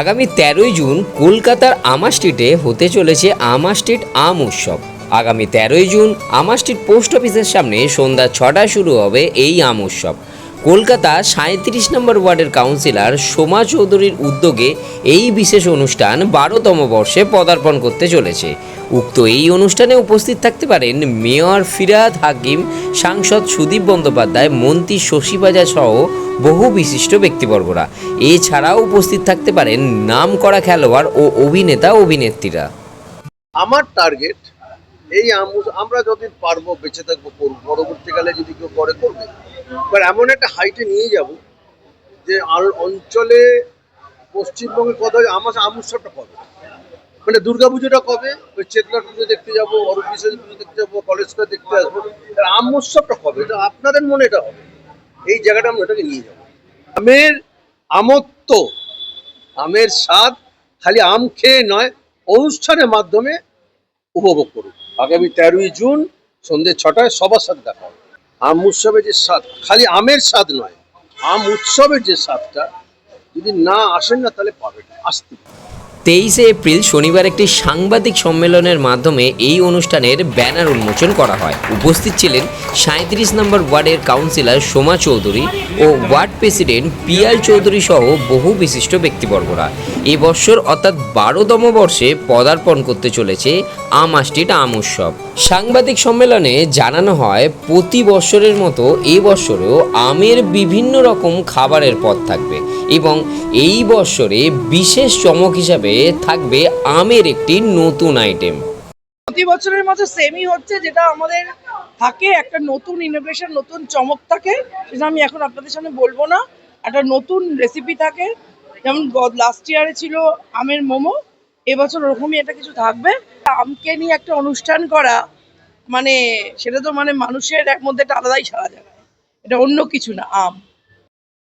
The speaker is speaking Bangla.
আগামী তেরোই জুন কলকাতার আমার স্ট্রিটে হতে চলেছে আমা স্ট্রিট আম উৎসব। আগামী তেরোই জুন আমার স্ট্রিট পোস্ট অফিসের সামনে সন্ধ্যা ছটায় শুরু হবে এই আম উৎসব। কলকাতা সাঁত্রিশ নম্বর ওয়ার্ডের কাউন্সিলর সোমা চৌধুরীর উদ্যোগে এই বিশেষ অনুষ্ঠান বারোতম বর্ষে পদার্পণ করতে চলেছে। উক্ত এই অনুষ্ঠানে উপস্থিত থাকতে পারেন মেয়র ফিরাদ হাকিম, সাংসদ সুদীপ বন্দ্যোপাধ্যায়, মন্ত্রী শশী বাজার সহ বহু বিশিষ্ট ব্যক্তিবর্গরা। এছাড়াও উপস্থিত থাকতে পারেন নামকরা খেলোয়াড় ও অভিনেতা অভিনেত্রীরা। আমার টার্গেট এই আম- আমরা যতদিন পারব বেঁচে থাকব পরবর্তীকালে যদি কেউ করে, করবে। এবার এমন একটা হাইটে নিয়ে যাব যে আল- অঞ্চলে পশ্চিমবঙ্গে কথা আমার আম উৎসবটা কবে? মানে দুর্গা পুজোটা কবে? ওই চেতনার পুজো দেখতে যাব, অরূপ বিসর্জন পুজো দেখতে যাব কলেজটা দেখতে আসব। আর আম উৎসবটা কবে? এটা আপনাদের মনে এটা হবে? এই জায়গাটা আমরা এটাকে নিয়ে যাব। আমের আমত্ব আমের স্বাদ খালি আম খেয়ে নয়, অনুষ্ঠানের মাধ্যমে উপভোগ করুন। আগামী তেরোই জুন সন্ধ্যে ছটায় সবার সাথে দেখা আম উৎসবের যে স্বাদ, খালি আমের স্বাদ নয়, আম উৎসবের যে স্বাদটা যদি না আসেন না, তাহলে পাবেন আসতে তেইশে এপ্রিল শনিবার একটি সাংবাদিক সম্মেলনের মাধ্যমে এই অনুষ্ঠানের ব্যানার উন্মোচন করা হয়। উপস্থিত ছিলেন সাঁত্রিশ নম্বর ওয়ার্ডের কাউন্সিলর সোমা চৌধুরী ও ওয়ার্ড প্রেসিডেন্ট পিয়াল চৌধুরী সহ বহু বিশিষ্ট ব্যক্তিবর্গরা। এ বছর অর্থাৎ বারোতম বর্ষে পদার্পণ করতে চলেছে আম আম উৎসব। সাংবাদিক সম্মেলনে জানানো হয়, প্রতি বছরের মতো এই বছরেও আমের বিভিন্ন রকম খাবারের পদ থাকবে এবং এই বছরে বিশেষ চমক হিসাবে থাকবে আমের একটি নতুন আইটেম প্রতি বছরের মতো সেমই হচ্ছে, যেটা আমাদের থাকে, একটা নতুন ইনোভেশন নতুন চমক থাকে, সেটা আমি এখন আপনাদের সামনে বলব না। একটা নতুন রেসিপি থাকে, যেমন লাস্ট ইয়ারে ছিল আমের মোমো, এবছর ওরকমই একটা কিছু থাকবে। আমকে নিয়ে একটা অনুষ্ঠান করা মানে সেটা তো মানে মানুষের এক মধ্যে একটা আলাদাই সারা জায়গায় এটা অন্য কিছু না, আম।